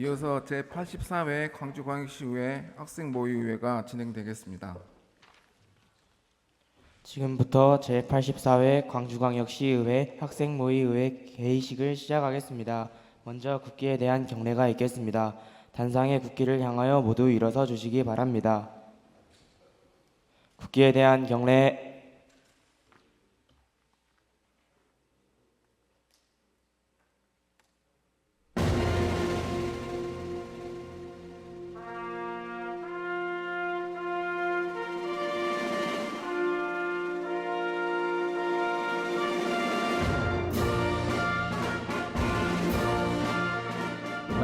이어서 제84회 광주광역시의회 학생모의회가 진행되겠습니다. 지금부터 제84회 광주광역시의회 학생모의회 개의식을 시작하겠습니다. 먼저 국기에 대한 경례가 있겠습니다. 단상의 국기를 향하여 모두 일어서 주시기 바랍니다. 국기에 대한 경례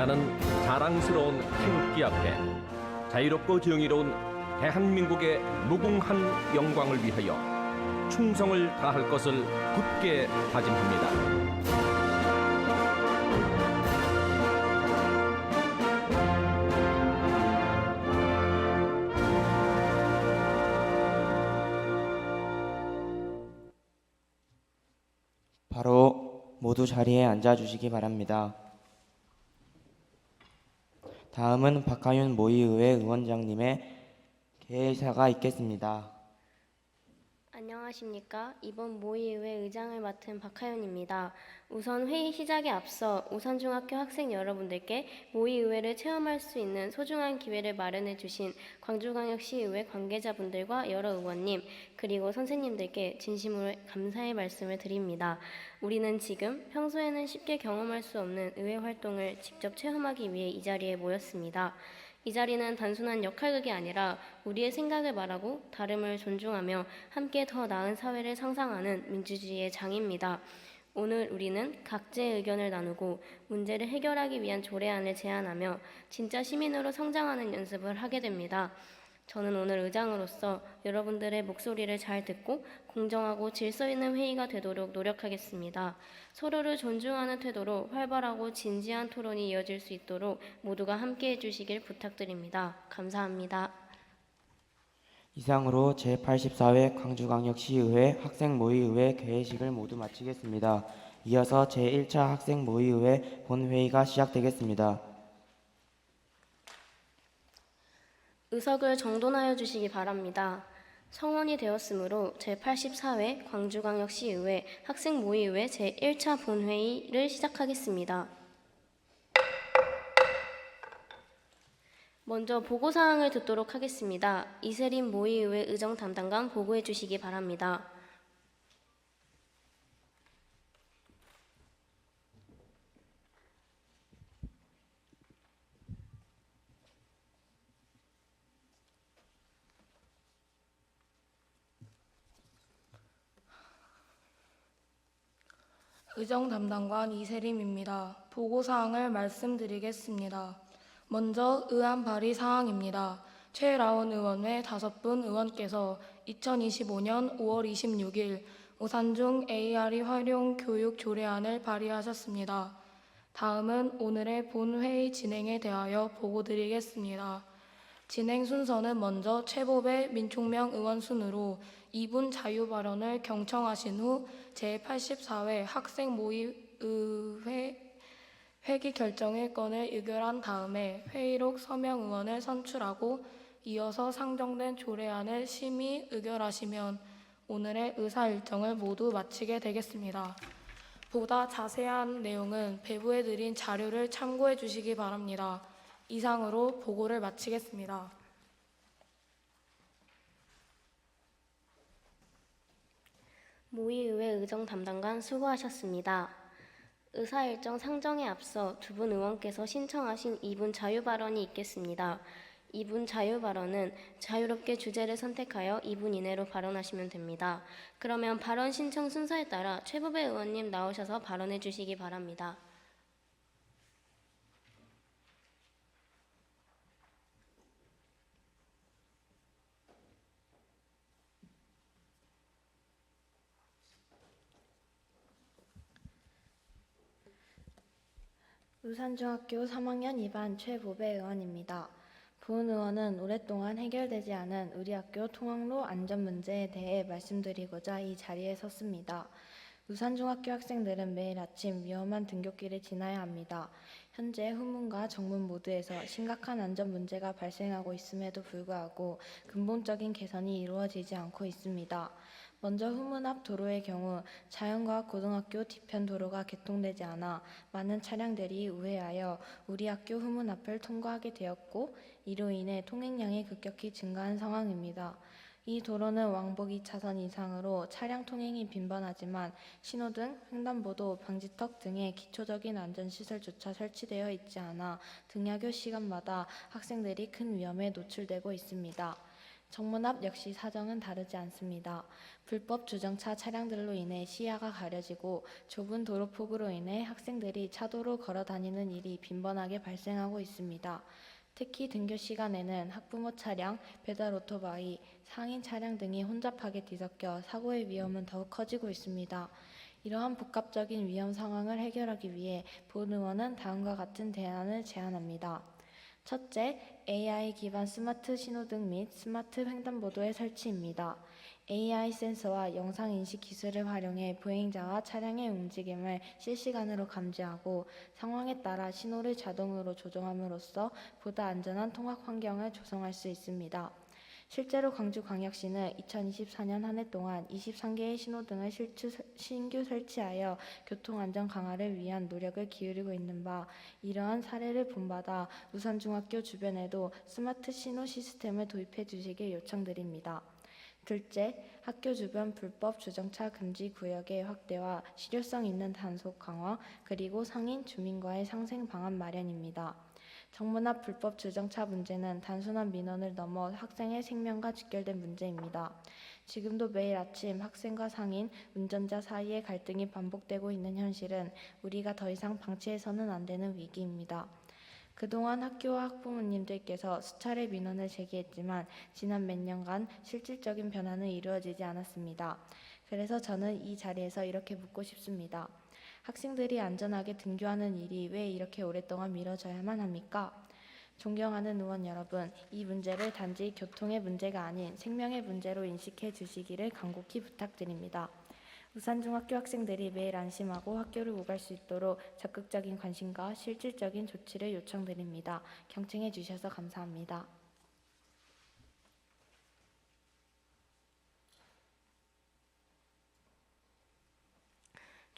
나는 자랑스러운 태극기 앞에 자유롭고 정의로운 대한민국의 무궁한 영광을 위하여 충성을 다할 것을 굳게 다짐합니다. 바로 모두 자리에 앉아 주시기 바랍니다. 다음은 박하윤 모의의회 의원장님의 개의사가 있겠습니다. 안녕하십니까. 이번 모의의회 의장을 맡은 박하연입니다. 우선 회의 시작에 앞서 우산중학교 학생 여러분들께 모의의회를 체험할 수 있는 소중한 기회를 마련해 주신 광주광역시의회 관계자분들과 여러 의원님 그리고 선생님들께 진심으로 감사의 말씀을 드립니다. 우리는 지금 평소에는 쉽게 경험할 수 없는 의회 활동을 직접 체험하기 위해 이 자리에 모였습니다. 이 자리는 단순한 역할극이 아니라 우리의 생각을 말하고 다름을 존중하며 함께 더 나은 사회를 상상하는 민주주의의 장입니다. 오늘 우리는 각자의 의견을 나누고 문제를 해결하기 위한 조례안을 제안하며 진짜 시민으로 성장하는 연습을 하게 됩니다. 저는 오늘 의장으로서 여러분들의 목소리를 잘 듣고 공정하고 질서 있는 회의가 되도록 노력하겠습니다. 서로를 존중하는 태도로 활발하고 진지한 토론이 이어질 수 있도록 모두가 함께 해주시길 부탁드립니다. 감사합니다. 이상으로 제84회 광주광역시의회 학생모의의회 개회식을 모두 마치겠습니다. 이어서 제1차 학생모의의회 본회의가 시작되겠습니다. 의석을 정돈하여 주시기 바랍니다. 성원이 되었으므로 제84회 광주광역시의회 학생모의회 제1차 본회의를 시작하겠습니다. 먼저 보고사항을 듣도록 하겠습니다. 이세림 모의의회 의정 담당관 보고해 주시기 바랍니다. 의정 담당관 이세림입니다. 보고사항을 말씀드리겠습니다. 먼저 의안 발의 사항입니다. 최라운 의원 외 다섯 분 의원께서 2025년 5월 26일 오산중 ARE 활용 교육 조례안을 발의하셨습니다. 다음은 오늘의 본 회의 진행에 대하여 보고드리겠습니다. 진행 순서는 먼저 최보배 민총명 의원 순으로 2분 자유 발언을 경청하신 후 제84회 학생 모의의회 회기 결정의 건을 의결한 다음에 회의록 서명 의원을 선출하고 이어서 상정된 조례안을 심의 의결하시면 오늘의 의사 일정을 모두 마치게 되겠습니다. 보다 자세한 내용은 배부해 드린 자료를 참고해 주시기 바랍니다. 이상으로 보고를 마치겠습니다. 모의의회 의정 담당관 수고하셨습니다. 의사 일정 상정에 앞서 두 분 의원께서 신청하신 2분 자유 발언이 있겠습니다. 2분 자유 발언은 자유롭게 주제를 선택하여 2분 이내로 발언하시면 됩니다. 그러면 발언 신청 순서에 따라 최부배 의원님 나오셔서 발언해 주시기 바랍니다. 울산중학교 3학년 2반 최보배 의원입니다. 본 의원은 오랫동안 해결되지 않은 우리 학교 통학로 안전 문제에 대해 말씀드리고자 이 자리에 섰습니다. 울산중학교 학생들은 매일 아침 위험한 등굣길을 지나야 합니다. 현재 후문과 정문 모두에서 심각한 안전 문제가 발생하고 있음에도 불구하고 근본적인 개선이 이루어지지 않고 있습니다. 먼저 후문 앞 도로의 경우 자연과학 고등학교 뒤편 도로가 개통되지 않아 많은 차량들이 우회하여 우리 학교 후문 앞을 통과하게 되었고 이로 인해 통행량이 급격히 증가한 상황입니다. 이 도로는 왕복 2차선 이상으로 차량 통행이 빈번하지만 신호등, 횡단보도, 방지턱 등의 기초적인 안전시설조차 설치되어 있지 않아 등하교 시간마다 학생들이 큰 위험에 노출되고 있습니다. 정문 앞 역시 사정은 다르지 않습니다. 불법 주정차 차량들로 인해 시야가 가려지고 좁은 도로폭으로 인해 학생들이 차도로 걸어 다니는 일이 빈번하게 발생하고 있습니다. 특히 등교 시간에는 학부모 차량, 배달 오토바이, 상인 차량 등이 혼잡하게 뒤섞여 사고의 위험은 더욱 커지고 있습니다. 이러한 복합적인 위험 상황을 해결하기 위해 본 의원은 다음과 같은 대안을 제안합니다. 첫째, AI 기반 스마트 신호등 및 스마트 횡단보도의 설치입니다. AI 센서와 영상 인식 기술을 활용해 보행자와 차량의 움직임을 실시간으로 감지하고 상황에 따라 신호를 자동으로 조정함으로써 보다 안전한 통학 환경을 조성할 수 있습니다. 실제로 광주광역시는 2024년 한 해 동안 23개의 신호등을 실추, 신규 설치하여 교통안전 강화를 위한 노력을 기울이고 있는 바 이러한 사례를 본받아 우산중학교 주변에도 스마트 신호 시스템을 도입해 주시길 요청드립니다. 둘째, 학교 주변 불법 주정차 금지 구역의 확대와 실효성 있는 단속 강화, 그리고 상인 주민과의 상생 방안 마련입니다. 정문 앞 불법 주정차 문제는 단순한 민원을 넘어 학생의 생명과 직결된 문제입니다. 지금도 매일 아침 학생과 상인, 운전자 사이의 갈등이 반복되고 있는 현실은 우리가 더 이상 방치해서는 안 되는 위기입니다. 그동안 학교와 학부모님들께서 수차례 민원을 제기했지만 지난 몇 년간 실질적인 변화는 이루어지지 않았습니다. 그래서 저는 이 자리에서 이렇게 묻고 싶습니다. 학생들이 안전하게 등교하는 일이 왜 이렇게 오랫동안 미뤄져야만 합니까? 존경하는 의원 여러분, 이 문제를 단지 교통의 문제가 아닌 생명의 문제로 인식해 주시기를 간곡히 부탁드립니다. 우산중학교 학생들이 매일 안심하고 학교를 오갈 수 있도록 적극적인 관심과 실질적인 조치를 요청드립니다. 경청해 주셔서 감사합니다.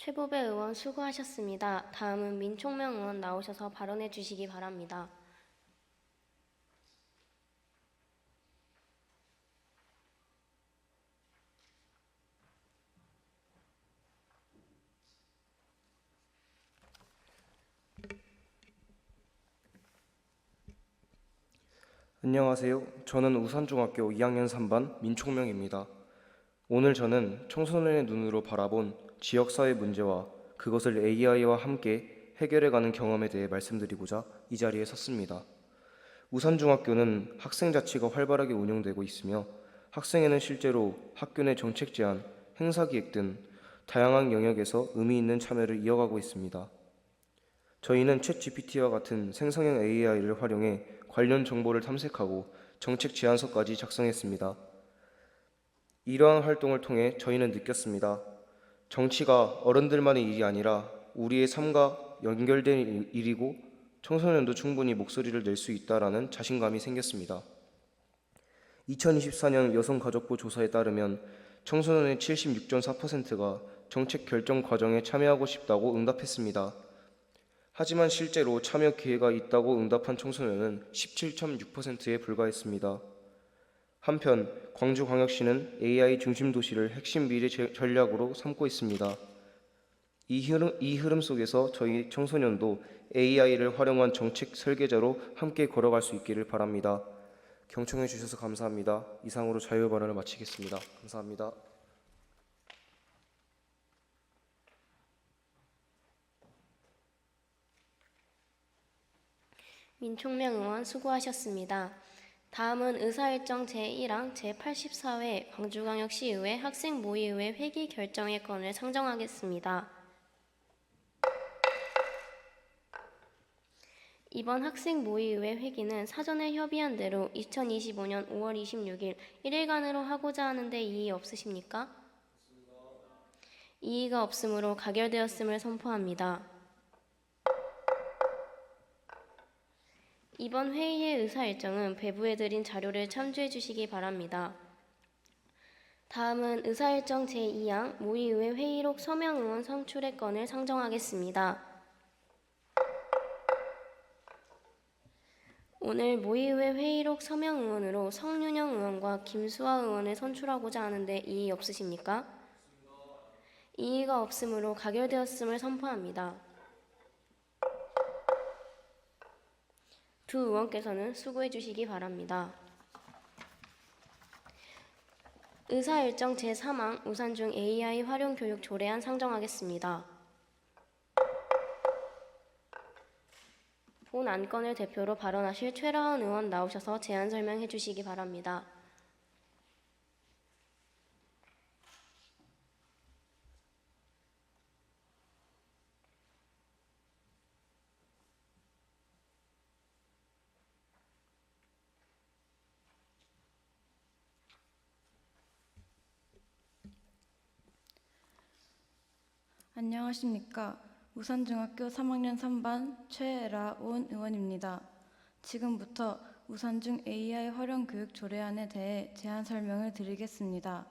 최보배 의원 수고하셨습니다. 다음은 민총명 의원 나오셔서 발언해 주시기 바랍니다. 안녕하세요. 저는 우산중학교 2학년 3반 민총명입니다. 오늘 저는 청소년의 눈으로 바라본 지역사회 문제와 그것을 AI와 함께 해결해가는 경험에 대해 말씀드리고자 이 자리에 섰습니다. 우산중학교는 학생 자치가 활발하게 운영되고 있으며 학생회는 실제로 학교 내 정책 제안, 행사 기획 등 다양한 영역에서 의미 있는 참여를 이어가고 있습니다. 저희는 챗 GPT와 같은 생성형 AI를 활용해 관련 정보를 탐색하고 정책 제안서까지 작성했습니다. 이러한 활동을 통해 저희는 느꼈습니다. 정치가 어른들만의 일이 아니라 우리의 삶과 연결된 일- 일이고 청소년도 충분히 목소리를 낼 수 있다라는 자신감이 생겼습니다. 2024년 여성가족부 조사에 따르면 청소년의 76.4%가 정책 결정 과정에 참여하고 싶다고 응답했습니다. 하지만 실제로 참여 기회가 있다고 응답한 청소년은 17.6%에 불과했습니다. 한편 광주광역시는 AI 중심 도시를 핵심 미래 제- 전략으로 삼고 있습니다. 이 흐름, 이 흐름 속에서 저희 청소년도 AI를 활용한 정책 설계자로 함께 걸어갈 수 있기를 바랍니다. 경청해 주셔서 감사합니다. 이상으로 자유 발언을 마치겠습니다. 감사합니다. 민총명 의원 수고하셨습니다. 다음은 의사일정 제1항 제84회 광주광역시의회 학생모의회 회기 결정의 건을 상정하겠습니다. 이번 학생모의회 회기는 사전에 협의한 대로 2025년 5월 26일 1일간으로 하고자 하는데 이의 없으십니까? 이의가 없으므로 가결되었음을 선포합니다. 이번 회의의 의사 일정은 배부해 드린 자료를 참조해 주시기 바랍니다. 다음은 의사 일정 제2항 모의의회 회의록 서명 의원 선출의 건을 상정하겠습니다. 오늘 모의의회 회의록 서명 의원으로 성윤영 의원과 김수아 의원을 선출하고자 하는데 이의 없으십니까? 이의가 없으므로 가결되었음을 선포합니다. 두 의원께서는 수고해 주시기 바랍니다. 의사 일정 제3항 우산 중 AI 활용 교육 조례안 상정하겠습니다. 본 안건을 대표로 발언하실 최라은 의원 나오셔서 제안 설명해 주시기 바랍니다. 안녕하십니까. 우산중학교 3학년 3반 최라온 의원입니다. 지금부터 우산중 AI 활용 교육 조례안에 대해 제안 설명을 드리겠습니다.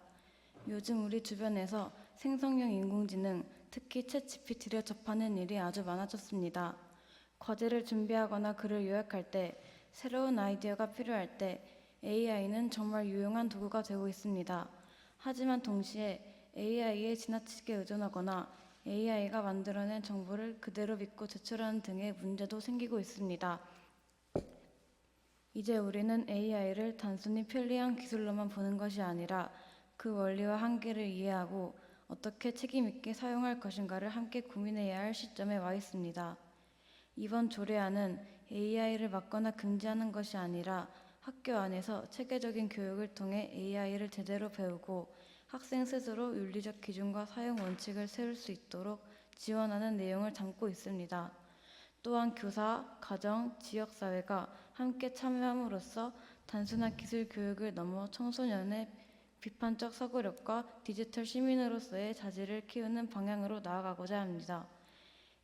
요즘 우리 주변에서 생성형 인공지능, 특히 챗 GPT를 접하는 일이 아주 많아졌습니다. 과제를 준비하거나 글을 요약할 때, 새로운 아이디어가 필요할 때 AI는 정말 유용한 도구가 되고 있습니다. 하지만 동시에 AI에 지나치게 의존하거나 AI가 만들어낸 정보를 그대로 믿고 제출하는 등의 문제도 생기고 있습니다. 이제 우리는 AI를 단순히 편리한 기술로만 보는 것이 아니라 그 원리와 한계를 이해하고 어떻게 책임 있게 사용할 것인가를 함께 고민해야 할 시점에 와 있습니다. 이번 조례안은 AI를 막거나 금지하는 것이 아니라 학교 안에서 체계적인 교육을 통해 AI를 제대로 배우고 학생 스스로 윤리적 기준과 사용 원칙을 세울 수 있도록 지원하는 내용을 담고 있습니다. 또한 교사, 가정, 지역사회가 함께 참여함으로써 단순한 기술 교육을 넘어 청소년의 비판적 사고력과 디지털 시민으로서의 자질을 키우는 방향으로 나아가고자 합니다.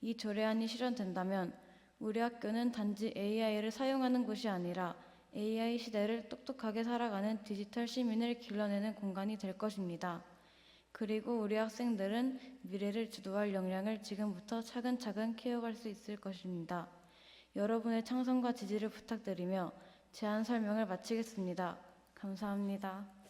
이 조례안이 실현된다면 우리 학교는 단지 AI를 사용하는 곳이 아니라 AI 시대를 똑똑하게 살아가는 디지털 시민을 길러내는 공간이 될 것입니다. 그리고 우리 학생들은 미래를 주도할 역량을 지금부터 차근차근 키워갈 수 있을 것입니다. 여러분의 창성과 지지를 부탁드리며 제안 설명을 마치겠습니다. 감사합니다.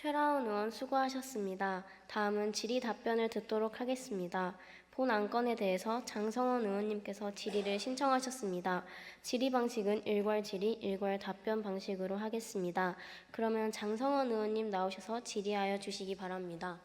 최라운 의원 수고하셨습니다. 다음은 질의 답변을 듣도록 하겠습니다. 본 안건에 대해서 장성원 의원님께서 질의를 신청하셨습니다. 질의 방식은 일괄 질의, 일괄 답변 방식으로 하겠습니다. 그러면 장성원 의원님 나오셔서 질의하여 주시기 바랍니다.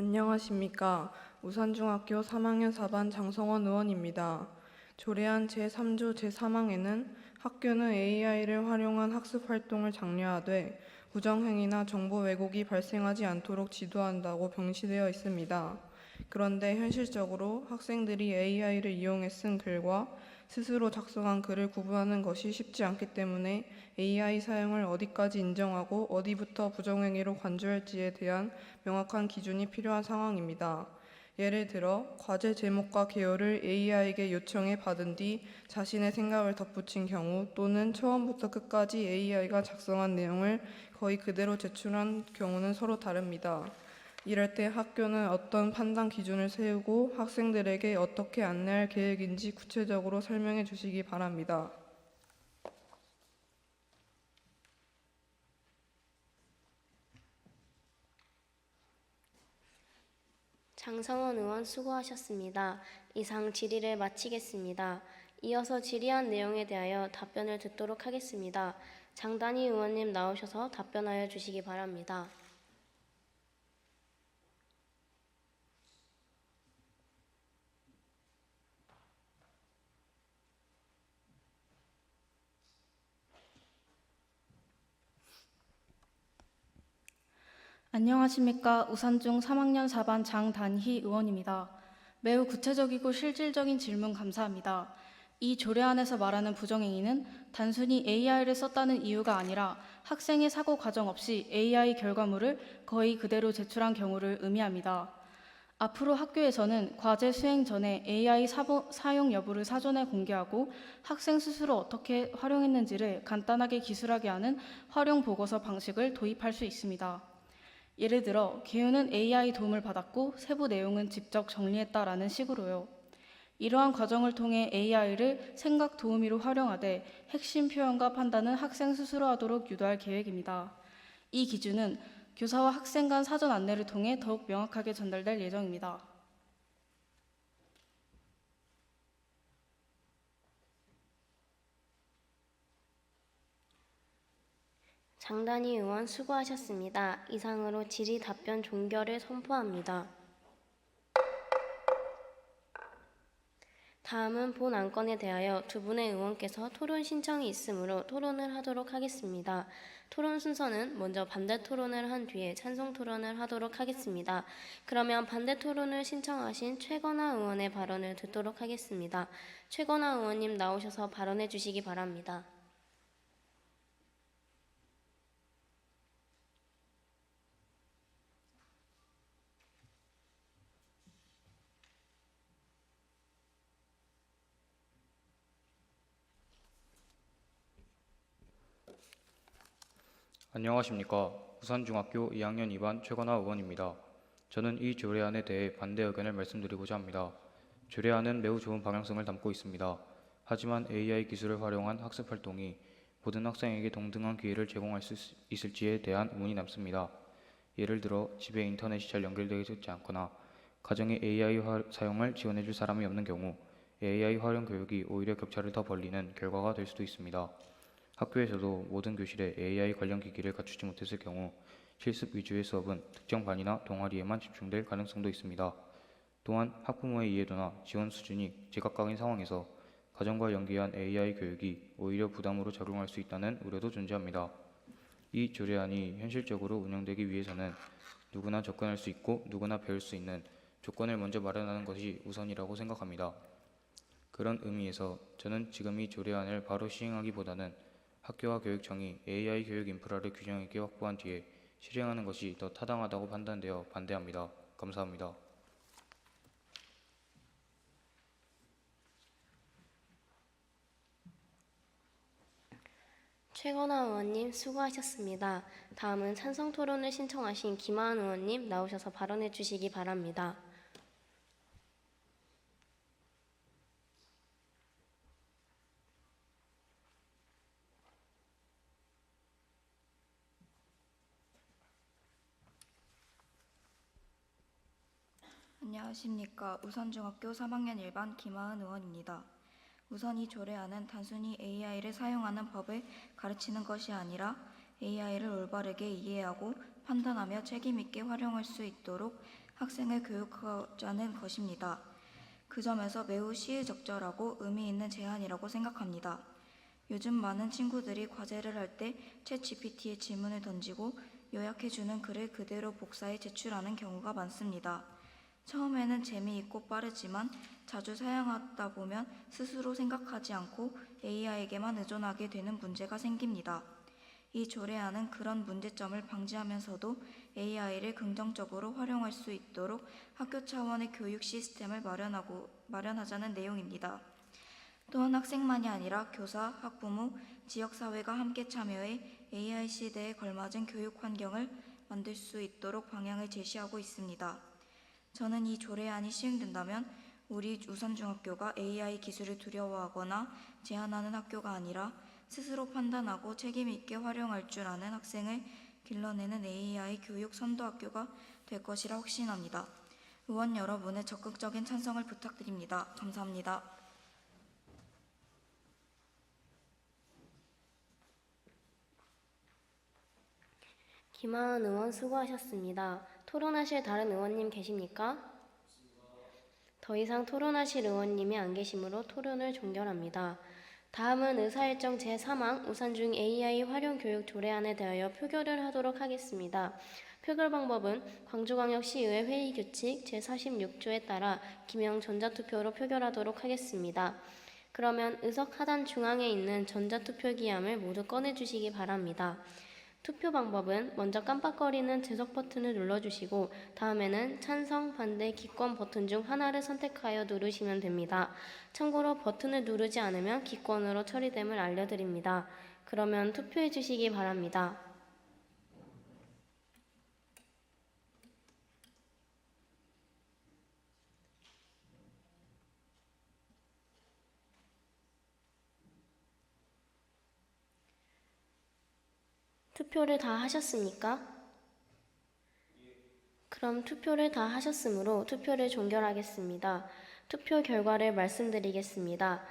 안녕하십니까. 우산중학교 3학년 4반 장성원 의원입니다. 조례안 제3조 제3항에는 학교는 AI를 활용한 학습 활동을 장려하되 부정행위나 정보 왜곡이 발생하지 않도록 지도한다고 명시되어 있습니다. 그런데 현실적으로 학생들이 AI를 이용해 쓴 글과 스스로 작성한 글을 구분하는 것이 쉽지 않기 때문에 AI 사용을 어디까지 인정하고 어디부터 부정행위로 간주할지에 대한 명확한 기준이 필요한 상황입니다. 예를 들어 과제 제목과 개요를 AI에게 요청해 받은 뒤 자신의 생각을 덧붙인 경우 또는 처음부터 끝까지 AI가 작성한 내용을 거의 그대로 제출한 경우는 서로 다릅니다. 이럴 때 학교는 어떤 판단 기준을 세우고 학생들에게 어떻게 안내할 계획인지 구체적으로 설명해 주시기 바랍니다. 장성원 의원 수고하셨습니다. 이상 질의를 마치겠습니다. 이어서 질의한 내용에 대하여 답변을 듣도록 하겠습니다. 장단희 의원님 나오셔서 답변하여 주시기 바랍니다. 안녕하십니까. 우산중 3학년 4반 장단희 의원입니다. 매우 구체적이고 실질적인 질문 감사합니다. 이 조례안에서 말하는 부정행위는 단순히 AI를 썼다는 이유가 아니라 학생의 사고 과정 없이 AI 결과물을 거의 그대로 제출한 경우를 의미합니다. 앞으로 학교에서는 과제 수행 전에 AI 사보, 사용 여부를 사전에 공개하고 학생 스스로 어떻게 활용했는지를 간단하게 기술하게 하는 활용 보고서 방식을 도입할 수 있습니다. 예를 들어 개요는 AI 도움을 받았고 세부 내용은 직접 정리했다라는 식으로요. 이러한 과정을 통해 AI를 생각 도우미로 활용하되 핵심 표현과 판단은 학생 스스로 하도록 유도할 계획입니다. 이 기준은 교사와 학생 간 사전 안내를 통해 더욱 명확하게 전달될 예정입니다. 장단희 의원 수고하셨습니다. 이상으로 질의 답변 종결을 선포합니다. 다음은 본 안건에 대하여 두 분의 의원께서 토론 신청이 있으므로 토론을 하도록 하겠습니다. 토론 순서는 먼저 반대 토론을 한 뒤에 찬성 토론을 하도록 하겠습니다. 그러면 반대 토론을 신청하신 최건아 의원의 발언을 듣도록 하겠습니다. 최건아 의원님 나오셔서 발언해 주시기 바랍니다. 안녕하십니까. 우산중학교 2학년 2반 최건아 의원입니다. 저는 이 조례안에 대해 반대 의견을 말씀드리고자 합니다. 조례안은 매우 좋은 방향성을 담고 있습니다. 하지만 AI 기술을 활용한 학습 활동이 모든 학생에게 동등한 기회를 제공할 수 있- 있을지에 대한 의문이 남습니다. 예를 들어 집에 인터넷이 잘 연결되어 있지 않거나 가정에 AI 화- 사용을 지원해 줄 사람이 없는 경우 AI 활용 교육이 오히려 격차를 더 벌리는 결과가 될 수도 있습니다. 학교에서도 모든 교실에 AI 관련 기기를 갖추지 못했을 경우 실습 위주의 수업은 특정 반이나 동아리에만 집중될 가능성도 있습니다. 또한 학부모의 이해도나 지원 수준이 제각각인 상황에서 가정과 연계한 AI 교육이 오히려 부담으로 작용할 수 있다는 우려도 존재합니다. 이 조례안이 현실적으로 운영되기 위해서는 누구나 접근할 수 있고 누구나 배울 수 있는 조건을 먼저 마련하는 것이 우선이라고 생각합니다. 그런 의미에서 저는 지금 이 조례안을 바로 시행하기보다는 학교와 교육청이 AI 교육 인프라를 균형 있게 확보한 뒤에 실행하는 것이 더 타당하다고 판단되어 반대합니다. 감사합니다. 최건아 의원님 수고하셨습니다. 다음은 찬성 토론을 신청하신 김하은 의원님 나오셔서 발언해 주시기 바랍니다. 안녕하십니까. 우선중학교 3학년 1반 김하은 의원입니다. 우선 이 조례안은 단순히 AI를 사용하는 법을 가르치는 것이 아니라 AI를 올바르게 이해하고 판단하며 책임있게 활용할 수 있도록 학생을 교육하자는 것입니다. 그 점에서 매우 시의적절하고 의미 있는 제안이라고 생각합니다. 요즘 많은 친구들이 과제를 할 때 챗 GPT에 질문을 던지고 요약해주는 글을 그대로 복사해 제출하는 경우가 많습니다. 처음에는 재미있고 빠르지만 자주 사용하다 보면 스스로 생각하지 않고 AI에게만 의존하게 되는 문제가 생깁니다. 이 조례안은 그런 문제점을 방지하면서도 AI를 긍정적으로 활용할 수 있도록 학교 차원의 교육 시스템을 마련하고, 마련하자는 내용입니다. 또한 학생만이 아니라 교사, 학부모, 지역사회가 함께 참여해 AI 시대에 걸맞은 교육 환경을 만들 수 있도록 방향을 제시하고 있습니다. 저는 이 조례안이 시행된다면 우리 우선중학교가 AI 기술을 두려워하거나 제한하는 학교가 아니라 스스로 판단하고 책임있게 활용할 줄 아는 학생을 길러내는 AI 교육 선도 학교가 될 것이라 확신합니다. 의원 여러분의 적극적인 찬성을 부탁드립니다. 감사합니다. 김하은 의원 수고하셨습니다. 토론하실 다른 의원님 계십니까? 더 이상 토론하실 의원님이 안 계시므로 토론을 종결합니다. 다음은 의사일정 제3항 우산중 AI 활용 교육 조례안에 대하여 표결을 하도록 하겠습니다. 표결 방법은 광주광역시의회 회의 규칙 제46조에 따라 기명 전자투표로 표결하도록 하겠습니다. 그러면 의석 하단 중앙에 있는 전자투표 기함을 모두 꺼내주시기 바랍니다. 투표 방법은 먼저 깜빡거리는 제석 버튼을 눌러주시고 다음에는 찬성, 반대, 기권 버튼 중 하나를 선택하여 누르시면 됩니다. 참고로 버튼을 누르지 않으면 기권으로 처리됨을 알려드립니다. 그러면 투표해 주시기 바랍니다. 투표를 다 하셨습니까? 그럼 투표를 다 하셨으므로 투표를 종결하겠습니다. 투표 결과를 말씀드리겠습니다.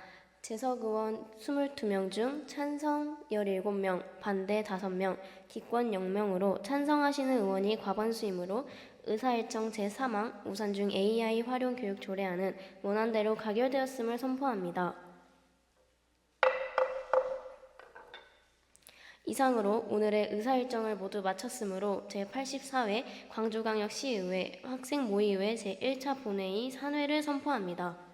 재석 의원 22명 중 찬성 17명, 반대 5명, 기권 0명으로 찬성하시는 의원이 과반수이므로 의사일정 제3항 우산 중 AI 활용 교육 조례안은 원안대로 가결되었음을 선포합니다. 이상으로 오늘의 의사일정을 모두 마쳤으므로 제84회 광주광역시의회 학생모의회 제1차 본회의 산회를 선포합니다.